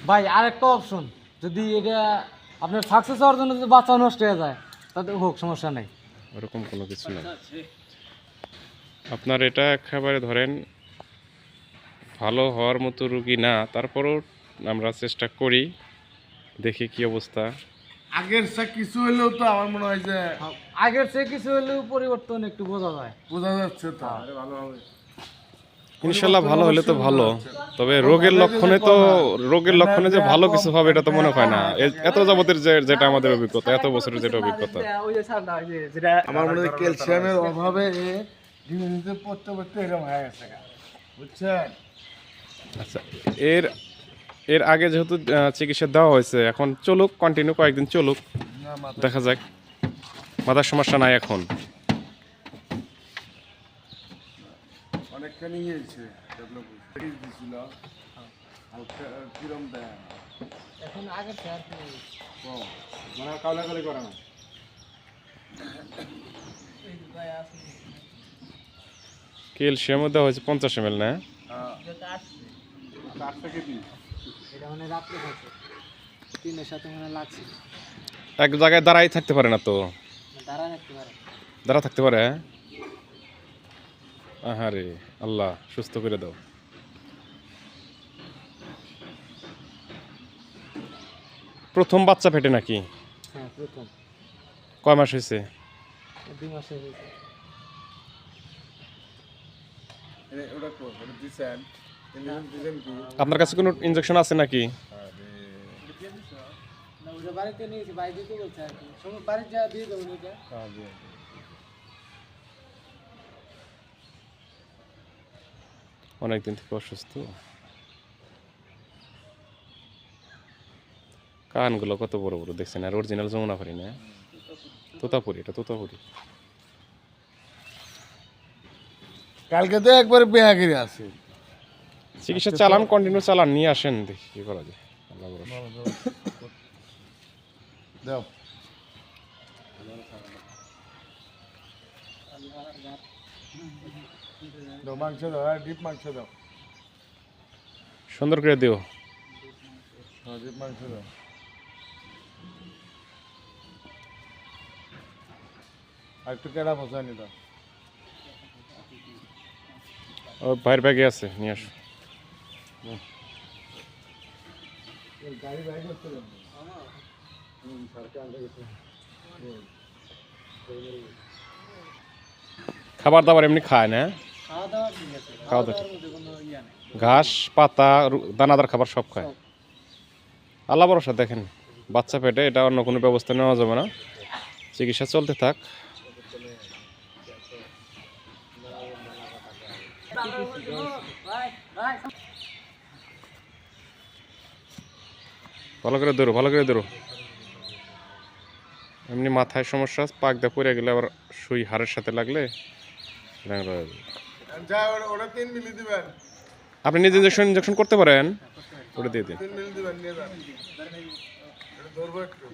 ভাই আরেকটা অপশন যদি এটা আপনার সাকসেস হওয়ার জন্য যদি বাচ্চা নষ্ট হয়ে যায় তাতে হোক সমস্যা নেই। ওরকম কোনো কিছু না আপনার এটা একেবারে ধরেন ভালো হওয়ার মতো রুগী না তারপরও আমরা চেষ্টা করি দেখি কি অবস্থা। আগের সে কিছু হলেও তো আমার মনে হয় যে আগের চেয়ে কিছু হলেও পরিবর্তন একটু বোঝা যায়। বোঝা যাচ্ছে তো। ভালো হবে। ইনশাল্লাহ ভালো হলে তো ভালো। তবে রোগের লক্ষণে তো রোগের লক্ষণে যে ভালো কিছু হবে এটা তো মনে হয় না। এত যাবতের যে যেটা আমাদের অভিজ্ঞতা এত বছরের যেটা অভিজ্ঞতা। আমার মনে হয় ক্যালসিয়ামের অভাবে ধীরে পড়তে পড়তে এরকম হয়ে গেছে বুঝছেন? আচ্ছা এর এর আগে যেহেতু চিকিৎসা দেওয়া হয়েছে এখন চলুক কন্টিনিউ কয়েকদিন চলুক। দেখা যাক। মাথার সমস্যা নাই এখন। অনেকখানি হয়েছে ডেভেলপ দিছিল। হালকা কিরম দেয় এখন আগের চেয়ে আর কি। কম মানে কাউলাকালি করে না? ক্যালসিয়ামও দেওয়া হয়েছে পঞ্চাশ এম এল না? এটা মানে মানে এক জায়গায় দাঁড়াই থাকতে পারে না তো? দাঁড়া রাখতে পারে। দাঁড়া থাকতে পারে আহারে আল্লাহ সুস্থ করে দাও। প্রথম বাচ্চা ফেটে নাকি? হ্যাঁ কয় মাস হয়েছে? কি আপনার কাছে কোনো ইনজেকশন আছে নাকি? আরে। ওটা বাড়িতে নিয়েছি বলছে আর কি। সময় বাড়িতে যা দিয়ে দেবো ওইটা আরে অনেকদিন থেকে অসুস্থ। কানগুলো কত বড় বড় দেখছেন? আর অরিজিনাল যমুনা পারি না? তোতাপুরি এটা তোতাপুরি। কালকে তো একবার বেহাগিরি আছে চিকিৎসা চালান কন্টিনিউ চালান নিয়ে আসেন দেখি কি করা যায়। আল্লাহ। দাও। দাও মাংস দাও হ্যাঁ ডিপ মাংস দাও। সুন্দর করে দিও। হ্যাঁ ডিপ মাংস দাও। আর একটু কেডা বসানি দাও। ও ভাইয়ের ব্যাগে আছে নিয়ে আসো। গাড়ি বাইক করতে যাব খাবার দাবার এমনি খায় না খাওয়া দাওয়া ঠিক আছে। খাওয়া খাওয়া দাওয়ার মধ্যে কোনো ইয়া নেই। ঘাস পাতা দানাদার খাবার সব খায়। আল্লাহ ভরসা দেখেন বাচ্চা পেটে এটা অন্য কোনো ব্যবস্থা নেওয়া যাবে না। চিকিৎসা চলতে থাক। ভালো করে ধরো ভালো করে ধরো। এমনি মাথায় সমস্যা পাক দা পড়ে গেলে আবার সুই হাড়ের সাথে লাগলে হয়ে যাবে। যা ওটা ওটা তিন মিলি দিবেন। আপনি নিজে ইঞ্জেকশন ইঞ্জেকশন করতে পারেন। ওটা দিয়ে দিন। তিন মিলি দিবেন নিয়ে যান। ধরবো একটু।